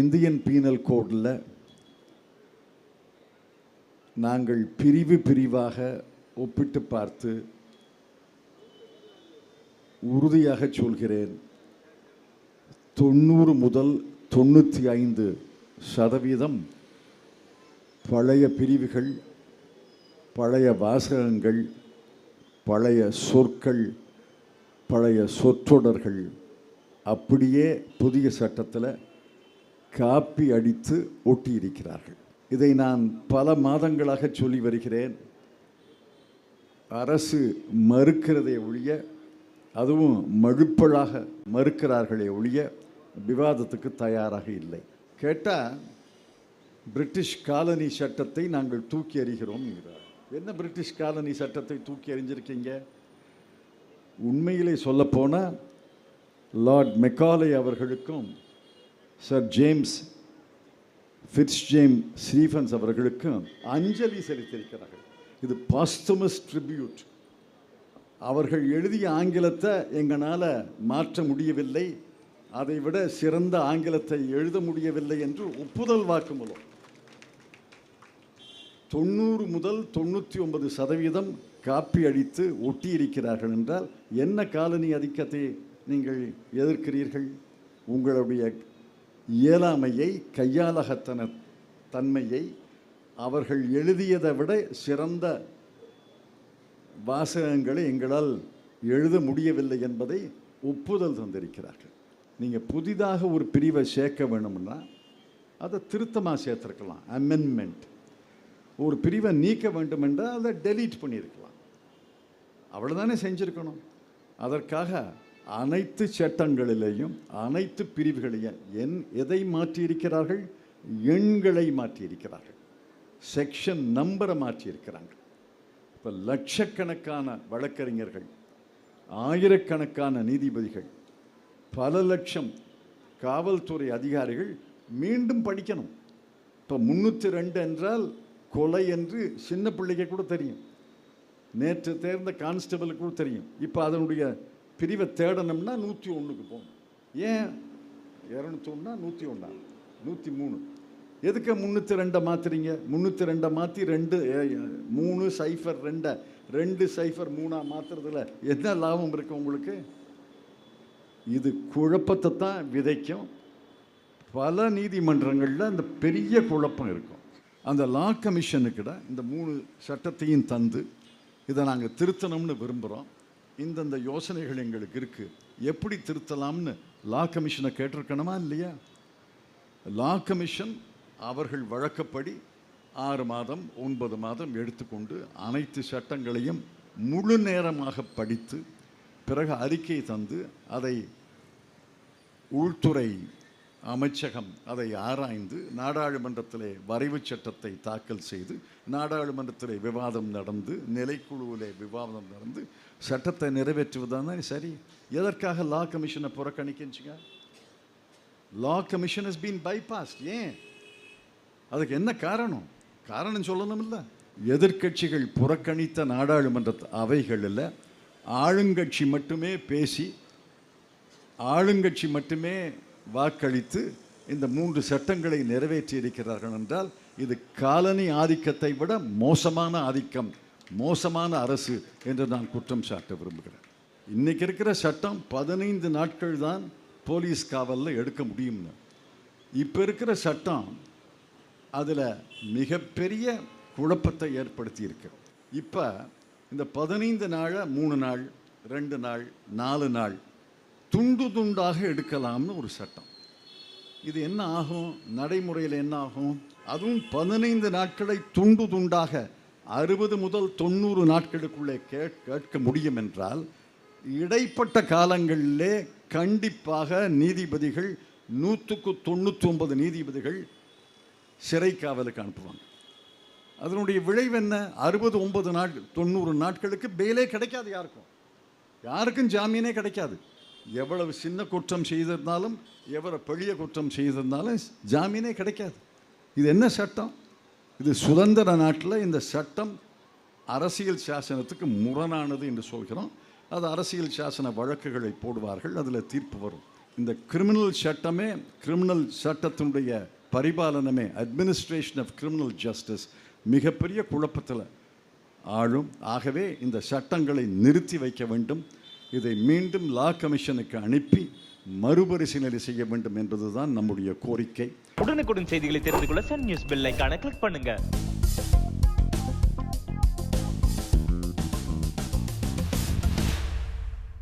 Indian penal கோடில் நாங்கள் பிரிவு பிரிவாக ஒப்பிட்டு பார்த்து உறுதியாக சொல்கிறேன். தொண்ணூறு முதல் தொண்ணூற்றி ஐந்து சதவீதம் பழைய பிரிவுகள் பழைய வாசகங்கள் பழைய சொற்கள் பழைய சொற்றொடர்கள். அப்படியே புதிய சட்டத்தில் காப்பி அடித்து ஒட்டியிருக்கிறார்கள். இதை நான் பல மாதங்களாக சொல்லி வருகிறேன். அரசு மறுக்கிறதை ஒழிய அதுவும் மழுப்பலாக மறுக்கிறார்களே ஒழிய விவாதத்துக்கு தயாராக இல்லை. கேட்டால் பிரிட்டிஷ் காலனி சட்டத்தை நாங்கள் தூக்கி எறிகிறோம் என்ன பிரிட்டிஷ் காலனி சட்டத்தை தூக்கி எறிஞ்சிருக்கீங்க? உண்மையிலே சொல்லப்போனால் லார்ட் மெக்காலே அவர்களுக்கும் sir James Fitz James Stephens அவர்களுக்கும் அஞ்சலி செலுத்தியிருக்கிறார்கள். இது பாஸ்தமஸ் ட்ரிபியூட் அவர்கள் எழுதிய ஆங்கிலத்தை எங்களால் மாற்ற முடியவில்லை. அதை விட சிறந்த ஆங்கிலத்தை எழுத முடியவில்லை என்று ஒப்புதல் வாக்குமூலம் தொண்ணூறு முதல் தொண்ணூற்றி ஒன்பது சதவீதம் காப்பி அடித்து ஒட்டியிருக்கிறார்கள் என்றால் என்ன காலனி அதிக்கத்தை நீங்கள் எதிர்க்கிறீர்கள்? உங்களுடைய இயலாமையை கையாளகத்தன தன்மையை அவர்கள் எழுதியதை விட சிறந்த வாசகங்களை எங்களால் எழுத முடியவில்லை என்பதை ஒப்புதல் தந்திருக்கிறார்கள். நீங்கள் புதிதாக ஒரு பிரிவை சேர்க்க வேணும்னா அதை திருத்தமாக சேர்த்துருக்கலாம். அமெண்ட்மெண்ட் ஒரு பிரிவை நீக்க வேண்டும் என்றால் அதை டெலீட் பண்ணியிருக்கலாம். அவ்வளோதானே செஞ்சுருக்கணும். அதற்காக அனைத்து சட்டங்களிலேயும் அனைத்து பிரிவுகளையும் என் எதை மாற்றியிருக்கிறார்கள்? எண்களை மாற்றியிருக்கிறார்கள். செக்ஷன் நம்பரை மாற்றியிருக்கிறாங்க இப்போ லட்சக்கணக்கான வழக்கறிஞர்கள் ஆயிரக்கணக்கான நீதிபதிகள் பல லட்சம் காவல்துறை அதிகாரிகள் மீண்டும் படிக்கணும். இப்போ முந்நூற்றி ரெண்டு என்றால் கொலை என்று சின்ன பிள்ளைக்கு கூட தெரியும். நேற்று தேர்ந்த கான்ஸ்டபிளுக்கு கூட தெரியும். இப்போ அதனுடைய பிரிவை தேடணும்னா நூற்றி ஒன்றுக்கு போகணும். ஏன்? இரநூத்தி ஒன்றா நூற்றி ஒன்றா நூற்றி மூணு. எதுக்கு முந்நூற்றி ரெண்டை மாற்றுறீங்க முந்நூற்றி ரெண்டை மாற்றி ரெண்டு மூணு சைஃபர் ரெண்டை. ரெண்டு சைஃபர் மூணாக மாற்றுறதுல என்ன லாபம் இருக்குது உங்களுக்கு? இது குழப்பத்தை தான் விதைக்கும். பல நீதிமன்றங்களில் அந்த பெரிய குழப்பம் இருக்கும். அந்த லா கமிஷனுக்கிட இந்த மூணு சட்டத்தையும் தந்து இதை நாங்கள் திருத்தணும்னு விரும்புகிறோம் இந்தந்த யோசனைகள் எங்களுக்கு இருக்குது எப்படி திருத்தலாம்னு லா கமிஷனை கேட்டிருக்கணுமா இல்லையா? லா கமிஷன் அவர்கள் வழக்கப்படி ஆறு மாதம் ஒன்பது மாதம் எடுத்துக்கொண்டு அனைத்து சட்டங்களையும் முழு நேரமாக படித்து பிறகு அறிக்கை தந்து அதை உள்துறை அமைச்சகம் அதை ஆராய்ந்து நாடாளுமன்றத்திலே வரைவு சட்டத்தை தாக்கல் செய்து நாடாளுமன்றத்திலே விவாதம் நடந்து நிலைக்குழுவிலே விவாதம் நடந்து சட்டத்தை நிறைவேற்றுவதுதானே சரி? எதற்காக லா கமிஷனை புறக்கணிக்கிச்சுங்க law commission is been bypass ஏன்? அதுக்கு என்ன காரணம்? காரணம் சொல்லணும்ல எதிர்க்கட்சிகள் புறக்கணித்த நாடாளுமன்ற அவைகளில் ஆளுங்கட்சி மட்டுமே பேசி ஆளுங்கட்சி மட்டுமே வாக்களித்து இந்த மூன்று சட்டங்களை நிறைவேற்றியிருக்கிறார்கள் என்றால் இது காலனி ஆதிக்கத்தை விட மோசமான ஆதிக்கம் மோசமான அரசு என்று நான் குற்றம் சாட்ட விரும்புகிறேன். இன்னைக்கு இருக்கிற சட்டம் பதினைந்து நாட்கள் தான் போலீஸ் காவலில் எடுக்க முடியும்னு. இப்போ இருக்கிற சட்டம் அதில் மிகப்பெரிய குழப்பத்தை ஏற்படுத்தியிருக்கு. இப்போ இந்த பதினைந்து நாளை மூணு நாள் ரெண்டு நாள் நாலு நாள் துண்டு துண்டாக எடுக்கலாம்னு ஒரு சட்டம். இது என்ன ஆகும்? நடைமுறையில் என்ன ஆகும்? அதுவும் பதினைந்து நாட்களை துண்டு துண்டாக அறுபது முதல் தொண்ணூறு நாட்களுக்குள்ளே கேட் கேட்க முடியும் என்றால் இடைப்பட்ட காலங்களிலே கண்டிப்பாக நீதிபதிகள் நூற்றுக்கு தொண்ணூற்றி ஒன்பது நீதிபதிகள் சிறை காவலுக்கு அனுப்புவாங்க. அதனுடைய விளைவு என்ன? அறுபது ஒன்பது நாட்கள் தொண்ணூறு நாட்களுக்கு பெயிலே கிடைக்காது யாருக்கும். யாருக்கும் ஜாமீனே கிடைக்காது. எவ்வளவு சின்ன குற்றம் செய்திருந்தாலும் எவ்வளவு பெரிய குற்றம் செய்திருந்தாலும் ஜாமீனே கிடைக்காது. இது என்ன சட்டம்? இது சுதந்திர நாட்டில் இந்த சட்டம் அரசியல் சாசனத்துக்கு முரணானது என்று சொல்கிறோம். அது அரசியல் சாசன வழக்குகளை போடுவார்கள் அதில் தீர்ப்பு வரும். இந்த கிரிமினல் சட்டமே கிரிமினல் சட்டத்தினுடைய பரிபாலனமே அட்மினிஸ்ட்ரேஷன் ஆஃப் கிரிமினல் ஜஸ்டிஸ் மிகப்பெரிய குழப்பத்தில் ஆளும். ஆகவே இந்த சட்டங்களை நிறுத்தி வைக்க வேண்டும். இதை மீண்டும் லா கமிஷனுக்கு அனுப்பி மறுபரிசீலனை செய்ய வேண்டும் என்பதுதான் நம்முடைய கோரிக்கை. உடனுக்குடன் செய்திகளை தெரிந்து கொள்ள சன் நியூஸ் பெல்லைக்கான கிளிக் பண்ணுங்க.